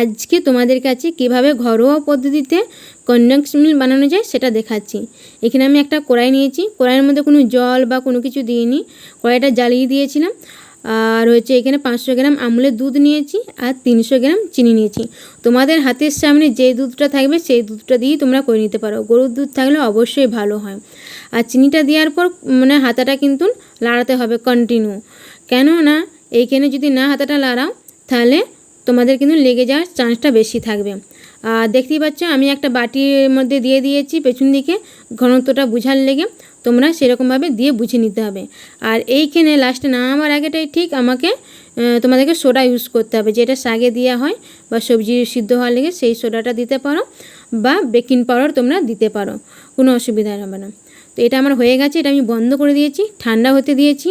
আজকে তোমাদের কাছে কীভাবে ঘরোয়া পদ্ধতিতে কন্ডেন্স মিল বানানো যায় সেটা দেখাচ্ছি। এখানে আমি একটা কড়াই নিয়েছি। কড়াইয়ের মধ্যে কোনো জল বা কোনো কিছু দিইনি। কড়াইটা জ্বালিয়ে দিয়েছিলাম। আর হচ্ছে এখানে পাঁচশো গ্রাম আমুলের দুধ নিয়েছি আর তিনশো গ্রাম চিনি নিয়েছি। তোমাদের হাতের সামনে যে দুধটা থাকবে সেই দুধটা দিয়েই তোমরা করে নিতে পারো। গরুর দুধ থাকলে অবশ্যই ভালো হয়। আর চিনিটা দেওয়ার পর মানে হাতাটা কিন্তু লাড়াতে হবে কন্টিনিউ। কেননা এইখানে যদি না হাতাটা লাড়াও তাহলে তোমাদের কিন্তু লেগে যাওয়ার চান্সটা বেশি থাকবে। আর দেখতেই পাচ্ছ, আমি একটা বাটির মধ্যে দিয়ে দিয়েছি পেছন দিকে, ঘনত্বটা বুঝার লেগে তোমরা সেরকমভাবে দিয়ে বুঝে নিতে হবে। আর এইখানে লাস্টে নামাবার আগেটাই ঠিক আমাকে তোমাদেরকে সোডা ইউজ করতে হবে, যেটা শাগে দেওয়া হয় বা সবজি সিদ্ধ হওয়ার লেগে সেই সোডাটা দিতে পারো বা বেকিং পাউডার তোমরা দিতে পারো, কোনো অসুবিধা হবে না। তো এটা আমার হয়ে গেছে, এটা আমি বন্ধ করে দিয়েছি, ঠান্ডা হতে দিয়েছি।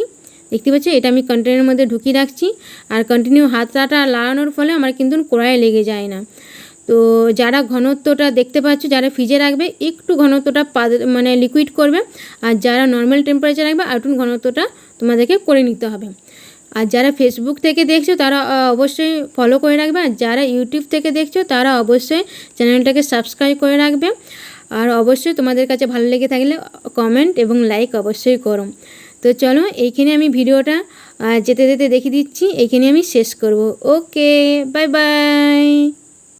দেখতে পাচ্ছ? এটা আমি কন্টেনারের মধ্যে ঢুকিয়ে রাখছি। আর কন্টিনিউ হাতটা লাগানোর ফলে আমার কিন্তু কড়াইয়ে লেগে যায় না। তো যারা ঘনত্বটা দেখতে পাচ্ছ, যারা ফ্রিজে রাখবে, একটু ঘনত্বটা মানে লিকুইড করবে। আর যারা নর্মাল টেম্পারেচার রাখবে, আর ঘনত্বটা তোমাদেরকে করে নিতে হবে। আর যারা ফেসবুক থেকে দেখছ, তারা অবশ্যই ফলো করে রাখবে। আর যারা ইউটিউব থেকে দেখছ, তারা অবশ্যই চ্যানেলটাকে সাবস্ক্রাইব করে রাখবে। আর অবশ্যই তোমাদের কাছে ভালো লেগে থাকলে কমেন্ট এবং লাইক অবশ্যই করো। তো চলো এইখানে আমি ভিডিওটা যেতে যেতে দেখিয়ে দিচ্ছি। এইখানে আমি শেষ করব। Okay bye bye